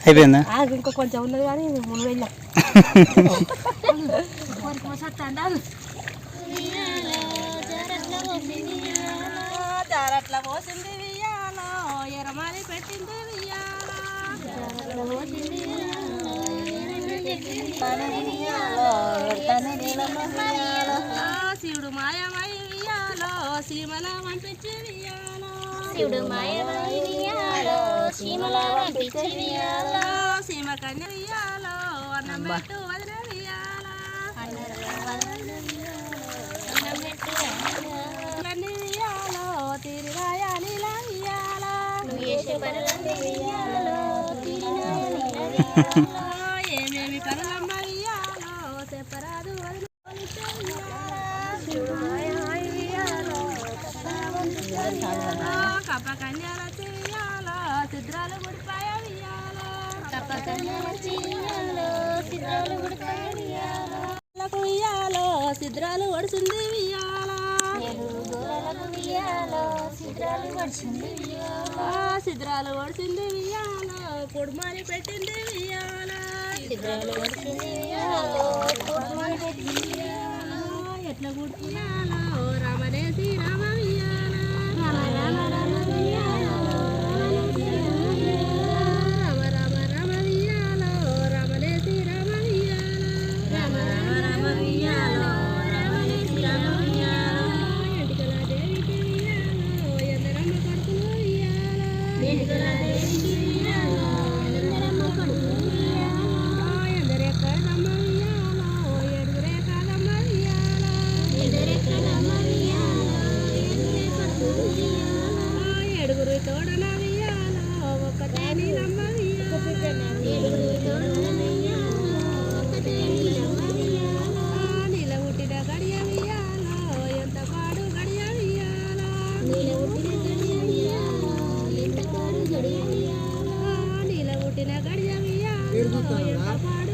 అయిపోయిందా? ఇంకో కొంచెం ఉన్నది కానీ ముందు వెళ్ళా. జారట్ల పోసింది వియ్యాలో ఎరమాలి పెట్టింది శివుడు మాయమై వియ్యాలో సీమల పంపించి వియ్యాలో శివుడు మాయమాయాలో సీమల పంపించి వియాలో సీమ కన్య అన్నం పెట్టు వదిన వియ్యాలో కన్య వియ్యాలో తీరి రాయాలి వియ్యాలో నువ్వు చేసే పనులన్నీ ఏమేమి పనులమ్మ చెప్పరాదు కప్ప కన్యాల చిత్రాలు గుడిపాయ సిద్ధాలు గుడికాడియాలో లకు వియ్యాలో సిద్రాలు పడుతుంది వియ్యాలో సిద్ధాలు సిద్రాలు పడుతుంది వియ్యాలో కుడుమాలి పెట్టింది వియ్యాలో సిద్ధాలు పడిచింది ఎట్లా గుడియాలో రామనేసి రామ వియ్యాలో వేడుకల దేవికి వియాలో Ele não.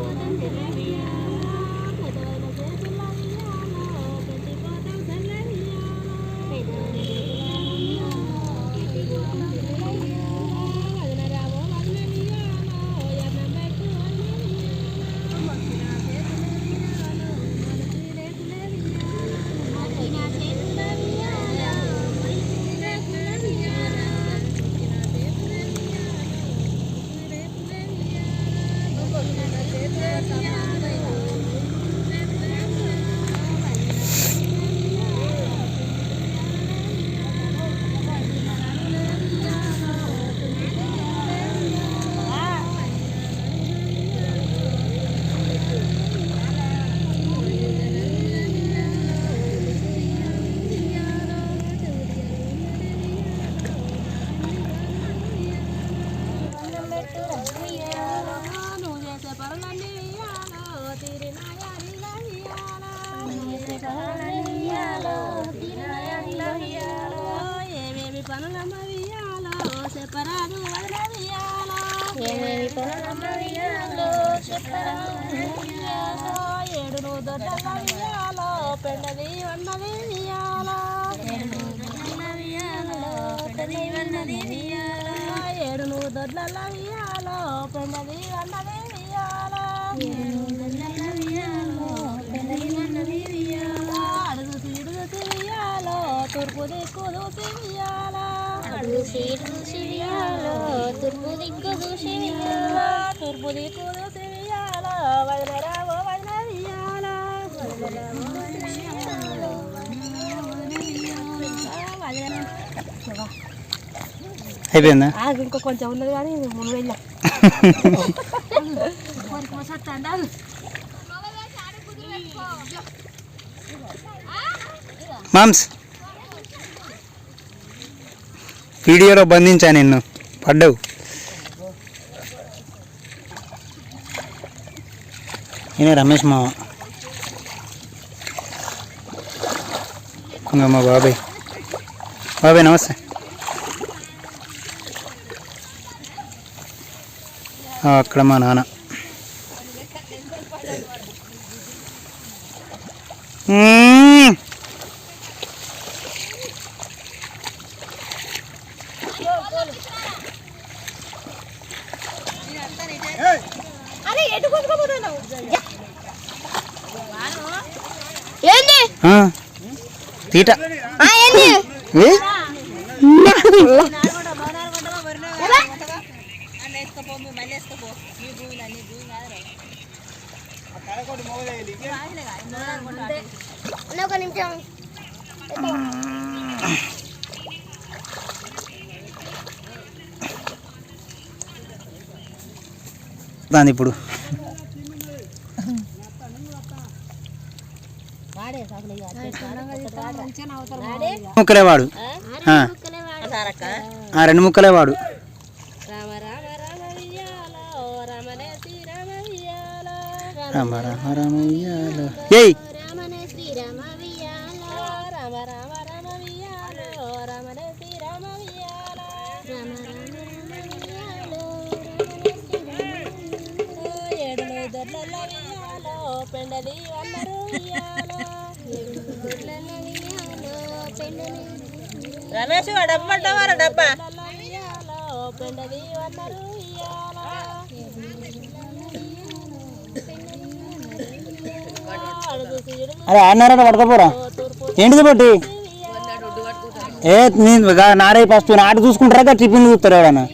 我的姐姐呀。పనులమ్మ వియ్యాలో చెప్పరాదు వదిన వియ్యాలో ఏమేమి పనులమ్మ వియాలో చెప్పరాదు వియాలో ఏడు నువ్వు దొడ్డల వియ్యాలో పెండది ఉన్నది వియాలో వియాలో ఏడు నువ్వు దొడ్ల వియ్యాలో పెండది ఉన్నది వియాలో వియాలో దూసి ఉయ్యాల అడుగు సీటు చూసి ఉయ్యాలో తూర్పు దిక్కు చూసి ఉయ్యాలో తూర్పు దిక్కు దూసి ఉయ్యాల వదిలరావో వదిల వదిలరా. అయిపోయిందా ఇంకో కొంచెం ఉన్నది కానీ ముందు వెళ్ళా. మామ్స్. వీడియోలో బంధించా నిన్ను. పడ్డావు. నేనే రమేష్ మావ ఇంకా మా బాబాయ్. బాబాయ్ నమస్తే. అక్కడ మా నాన్న. ఒక నిమిషం. దాని ఇప్పుడు. ముక్కలే వాడు. ఆ, ఆ, రెండు ముక్కలే వాడు. రామ రామ రామ వియ్యాల రమణే శ్రీరామ వియ్యాల రామ రామ రామ ఉయ్యాలో. ఏయ్ పెండలి అందరూ వియ్యాల గుడ్లలో వియ్యాలో పెండలి రమేష్ డబ్బా? డబ్బా అరే ఆడినారా పడకపోరా ఏంటిది బట్టి ఏ నేను గా- నారే ఫస్ట్ నాటు చూసుకుంటారా? టిఫిన్ చూస్తారు ఎవడన్నా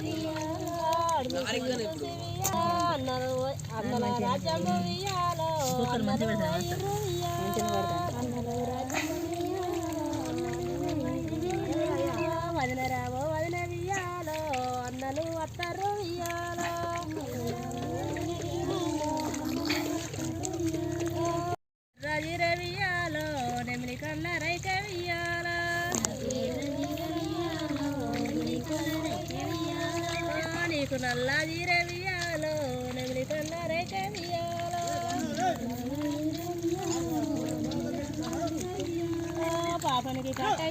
వదినరావో వదిన వియ్యాలో అన్నలు అత్తరు వియ్యాలో రజిర వియ్యాలో నెమిలి కన్న రైక వియ్యాలో నీకు నల్లా జీర Mire,